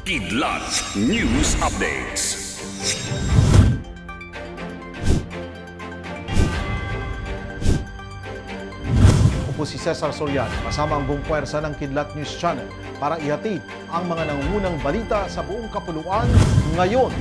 Kidlat News Updates. Ako po si Cesar Soriano, kasama ang buong puwersa ng Kidlat News Channel para ihatid ang mga nangungunang balita sa buong kapuluan ngayon.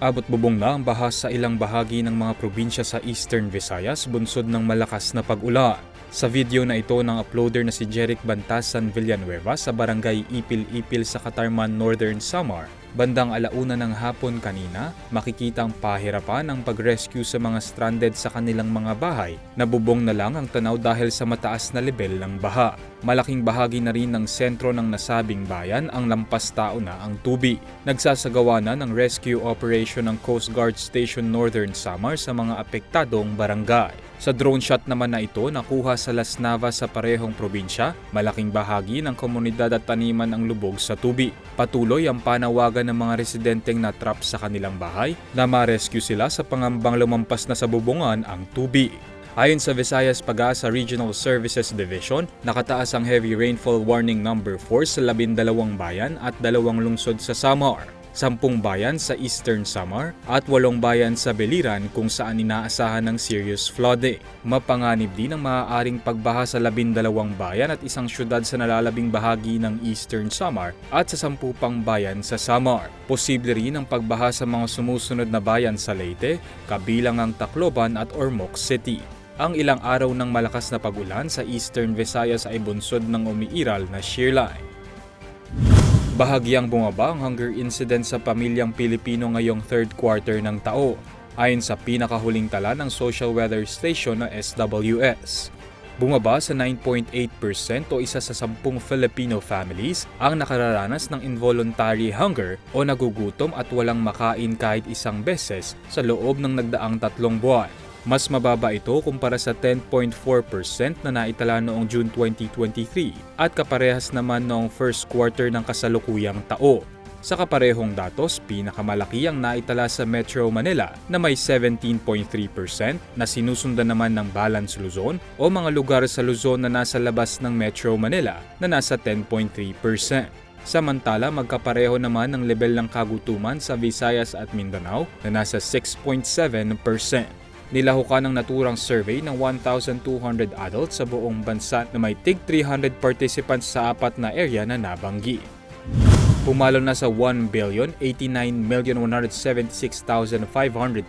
Abot bubong na ang baha sa ilang bahagi ng mga probinsya sa Eastern Visayas bunsod ng malakas na pag-ulan. Sa video na ito ng uploader na si Jeric Bantasan Villanueva sa barangay Ipil-Ipil sa Katarman, Northern Samar, bandang alauna ng hapon kanina, makikita ang pahirapan ang pag-rescue sa mga stranded sa kanilang mga bahay. Nabubong na lang ang tanaw dahil sa mataas na level ng baha. Malaking bahagi na rin ng sentro ng nasabing bayan ang lampas tao na ang tubi. Nagsasagawa na ng rescue operation ng Coast Guard Station Northern Samar sa mga apektadong barangay. Sa drone shot naman na ito nakuha sa Las Navas sa parehong probinsya, malaking bahagi ng komunidad at taniman ang lubog sa tubi. Patuloy ang panawagan ng mga residenteng na trap sa kanilang bahay na ma-rescue sila sa pangambang lumampas na sa bubungan ang tubi. Ayon sa Visayas Pag-asa Regional Services Division, nakataas ang heavy rainfall warning number 4 sa labindalawang bayan at dalawang lungsod sa Samar. Sampung bayan sa Eastern Samar at walong bayan sa Beliran kung saan inaasahan ng serious flooding. Mapanganib din ang maaaring pagbaha sa labindalawang bayan at isang syudad sa nalalabing bahagi ng Eastern Samar at sa sampu pang bayan sa Samar. Posible rin ang pagbaha sa mga sumusunod na bayan sa Leyte, kabilang ang Tacloban at Ormoc City. Ang ilang araw ng malakas na pagulan sa Eastern Visayas ay bunsod ng umiiral na shearline. Bahagyang bumaba ang hunger incident sa pamilyang Pilipino ngayong third quarter ng tao, ayon sa pinakahuling tala ng Social Weather Station na SWS. Bumaba sa 9.8% o isa sa sampung Filipino families ang nakararanas ng involuntary hunger o nagugutom at walang makain kahit isang beses sa loob ng nagdaang tatlong buwan. Mas mababa ito kumpara sa 10.4% na naitala noong June 2023 at kaparehas naman noong first quarter ng kasalukuyang tao. Sa kaparehong datos, pinakamalaki ang naitala sa Metro Manila na may 17.3% na sinusundan naman ng Balance Luzon o mga lugar sa Luzon na nasa labas ng Metro Manila na nasa 10.3%. Samantala, magkapareho naman ang level ng kagutuman sa Visayas at Mindanao na nasa 6.7%. Nilahukan ng naturang survey ng 1,200 adults sa buong bansa na may tig 300 participants sa apat na area na nabanggi. Pumalo na sa 1 billion 89,176,500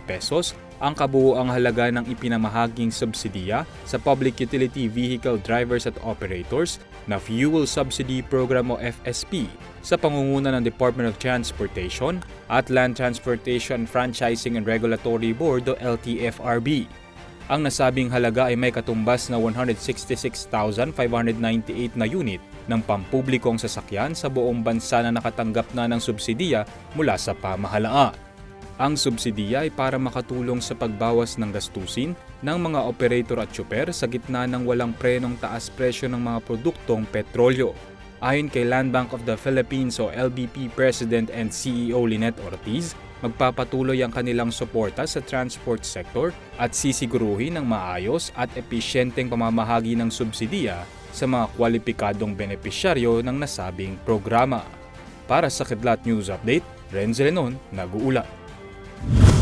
pesos ang kabuuang halaga ng ipinamahaging subsidiya sa Public Utility Vehicle Drivers at Operators na Fuel Subsidy Program o FSP sa pangunguna ng Department of Transportation at Land Transportation Franchising and Regulatory Board o LTFRB. Ang nasabing halaga ay may katumbas na 166,598 na unit ng pampublikong sasakyan sa buong bansa na nakatanggap na ng subsidiya mula sa pamahalaan. Ang subsidiya ay para makatulong sa pagbawas ng gastusin ng mga operator at tsuper sa gitna ng walang prenong taas presyo ng mga produktong petrolyo. Ayon kay Land Bank of the Philippines o LBP President and CEO Lynette Ortiz, magpapatuloy ang kanilang suporta sa transport sector at sisiguruhin ng maayos at episyenteng pamamahagi ng subsidiya sa mga kwalipikadong benepisyaryo ng nasabing programa. Para sa Kidlat News Update, Renz Lenon, nag-uulat.